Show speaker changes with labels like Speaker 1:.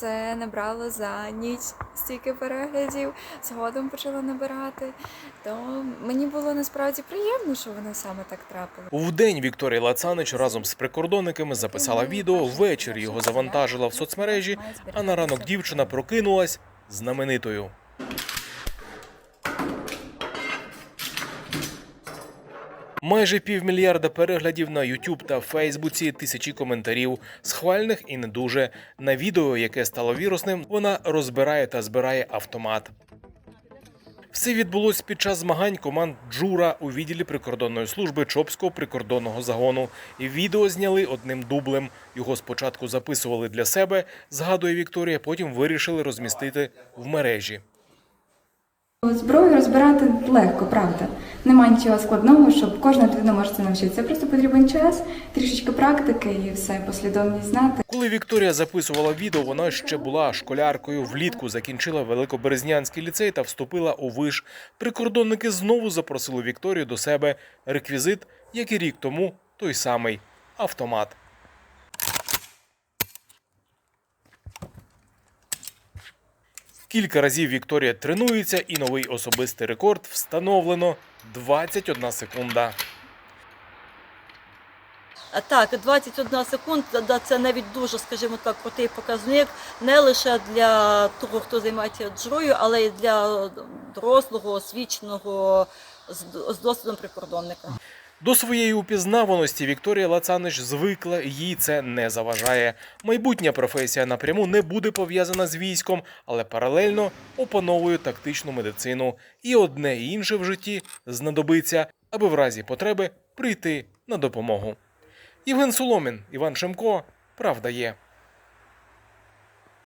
Speaker 1: це набрало за ніч стільки переглядів, згодом почало набирати. То мені було насправді приємно, що воно саме так трапило.
Speaker 2: Вдень Вікторія Лацанич разом з прикордонниками записала відео. Ввечері його завантажила в соцмережі. А на ранок дівчина прокинулась знаменитою. Майже півмільярда переглядів на YouTube та Фейсбуці, тисячі коментарів, схвальних і не дуже. На відео, яке стало вірусним, вона розбирає та збирає автомат. Все відбулось під час змагань команд Джура у відділі прикордонної служби Чопського прикордонного загону. І відео зняли одним дублем. Його спочатку записували для себе, згадує Вікторія, потім вирішили розмістити в мережі.
Speaker 3: Зброю розбирати легко, правда. Немає нічого складного, щоб кожна людина може це навчитися. Просто потрібен час, трішечки практики і все, послідовність знати.
Speaker 2: Коли Вікторія записувала відео, вона ще була школяркою. Влітку закінчила Великоберезнянський ліцей та вступила у виш. Прикордонники знову запросили Вікторію до себе. Реквізит, як і рік тому, той самий автомат. Кілька разів Вікторія тренується, і новий особистий рекорд встановлено 21 секунда.
Speaker 4: Так, 21 секунда це навіть дуже, скажімо так, крутий показник не лише для того, хто займається джурою, але й для дорослого, освіченого з досвідом прикордонника.
Speaker 2: До своєї упізнаваності Вікторія Лацанич звикла, їй це не заважає. Майбутня професія напряму не буде пов'язана з військом, але паралельно опановує тактичну медицину. І одне і інше в житті знадобиться, аби в разі потреби прийти на допомогу. Євген Соломін, Іван Шемко. Правда є.